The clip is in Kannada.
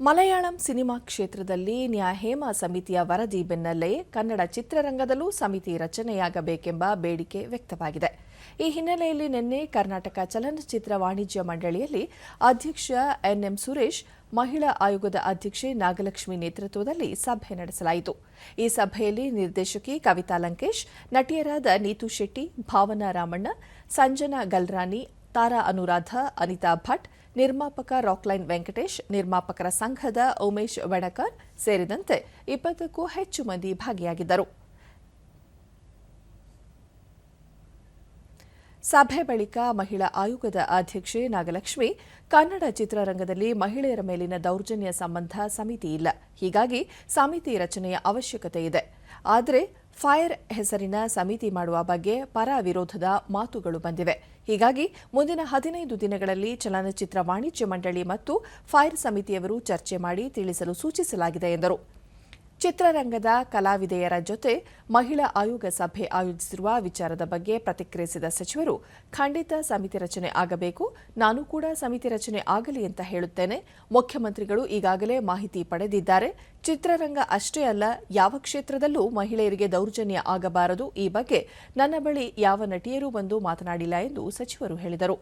ಮಲಯಾಳಂ ಸಿನಿಮಾ ಕ್ಷೇತ್ರದಲ್ಲಿ ನ್ಯಾಯಹೇಮ ಸಮಿತಿಯ ವರದಿ ಬೆನ್ನಲ್ಲೇ ಕನ್ನಡ ಚಿತ್ರರಂಗದಲ್ಲೂ ಸಮಿತಿ ರಚನೆಯಾಗಬೇಕೆಂಬ ಬೇಡಿಕೆ ವ್ಯಕ್ತವಾಗಿದೆ. ಈ ಹಿನ್ನೆಲೆಯಲ್ಲಿ ನಿನ್ನೆ ಕರ್ನಾಟಕ ಚಲನಚಿತ್ರ ವಾಣಿಜ್ಯ ಮಂಡಳಿಯಲ್ಲಿ ಅಧ್ಯಕ್ಷ ಎನ್ಎಂ ಸುರೇಶ್, ಮಹಿಳಾ ಆಯೋಗದ ಅಧ್ಯಕ್ಷೆ ನಾಗಲಕ್ಷ್ಮಿ ನೇತೃತ್ವದಲ್ಲಿ ಸಭೆ ನಡೆಸಲಾಯಿತು. ಈ ಸಭೆಯಲ್ಲಿ ನಿರ್ದೇಶಕಿ ಕವಿತಾ ಲಂಕೇಶ್, ನಟಿಯರಾದ ನೀತು ಶೆಟ್ಟಿ, ಭಾವನಾ ರಾಮಣ್ಣ, ಸಂಜನಾ ಗಲ್ರಾನಿ ತಾರಾ ಅನುರಾಧ, ಅನಿತಾ ಭಟ್, ನಿರ್ಮಾಪಕ ರಾಕ್ಲೈನ್ ವೆಂಕಟೇಶ್, ನಿರ್ಮಾಪಕರ ಸಂಘದ ಉಮೇಶ್ ವಡಕರ್ ಸೇರಿದಂತೆ ಇಪ್ಪತ್ತಕ್ಕೂ ಹೆಚ್ಚು ಮಂದಿ ಭಾಗಿಯಾಗಿದ್ದರು. ಸಭೆ ಬಳಿಕ ಮಹಿಳಾ ಆಯೋಗದ ಅಧ್ಯಕ್ಷೆ ನಾಗಲಕ್ಷ್ಮಿ, ಕನ್ನಡ ಚಿತ್ರರಂಗದಲ್ಲಿ ಮಹಿಳೆಯರ ಮೇಲಿನ ದೌರ್ಜನ್ಯ ಸಂಬಂಧ ಸಮಿತಿ ಇಲ್ಲ. ಹೀಗಾಗಿ ಸಮಿತಿ ರಚನೆಯ ಅವಶ್ಯಕತೆ ಇದೆ. ಆದರೆ ಫೈರ್ ಹೆಸರಿನ ಸಮಿತಿ ಮಾಡುವ ಬಗ್ಗೆ ಪರ ವಿರೋಧದ ಮಾತುಗಳು ಬಂದಿವೆ. ಹೀಗಾಗಿ ಮುಂದಿನ ಹದಿನೈದು ದಿನಗಳಲ್ಲಿ ಚಲನಚಿತ್ರ ವಾಣಿಜ್ಯ ಮಂಡಳಿ ಮತ್ತು ಫೈರ್ ಸಮಿತಿಯವರು ಚರ್ಚೆ ಮಾಡಿ ತಿಳಿಸಲು ಸೂಚಿಸಲಾಗಿದೆ ಎಂದರು. ಚಿತ್ರರಂಗದ ಕಲಾವಿದೆಯರ ಜೊತೆ ಮಹಿಳಾ ಆಯೋಗ ಸಭೆ ಆಯೋಜಿಸಿರುವ ವಿಚಾರದ ಬಗ್ಗೆ ಪ್ರತಿಕ್ರಿಯಿಸಿದ ಸಚಿವರು, ಖಂಡಿತ ಸಮಿತಿ ರಚನೆ ಆಗಬೇಕು, ನಾನು ಕೂಡ ಸಮಿತಿ ರಚನೆ ಆಗಲಿ ಅಂತ ಹೇಳುತ್ತೇನೆ. ಮುಖ್ಯಮಂತ್ರಿಗಳು ಈಗಾಗಲೇ ಮಾಹಿತಿ ಪಡೆದಿದ್ದಾರೆ. ಚಿತ್ರರಂಗ ಅಷ್ಟೇ ಅಲ್ಲ, ಯಾವ ಕ್ಷೇತ್ರದಲ್ಲೂ ಮಹಿಳೆಯರಿಗೆ ದೌರ್ಜನ್ಯ ಆಗಬಾರದು. ಈ ಬಗ್ಗೆ ನನ್ನ ಬಳಿ ಯಾವ ನಟಿಯರೂ ಬಂದು ಮಾತನಾಡಿಲ್ಲ ಎಂದು ಸಚಿವರು ಹೇಳಿದರು.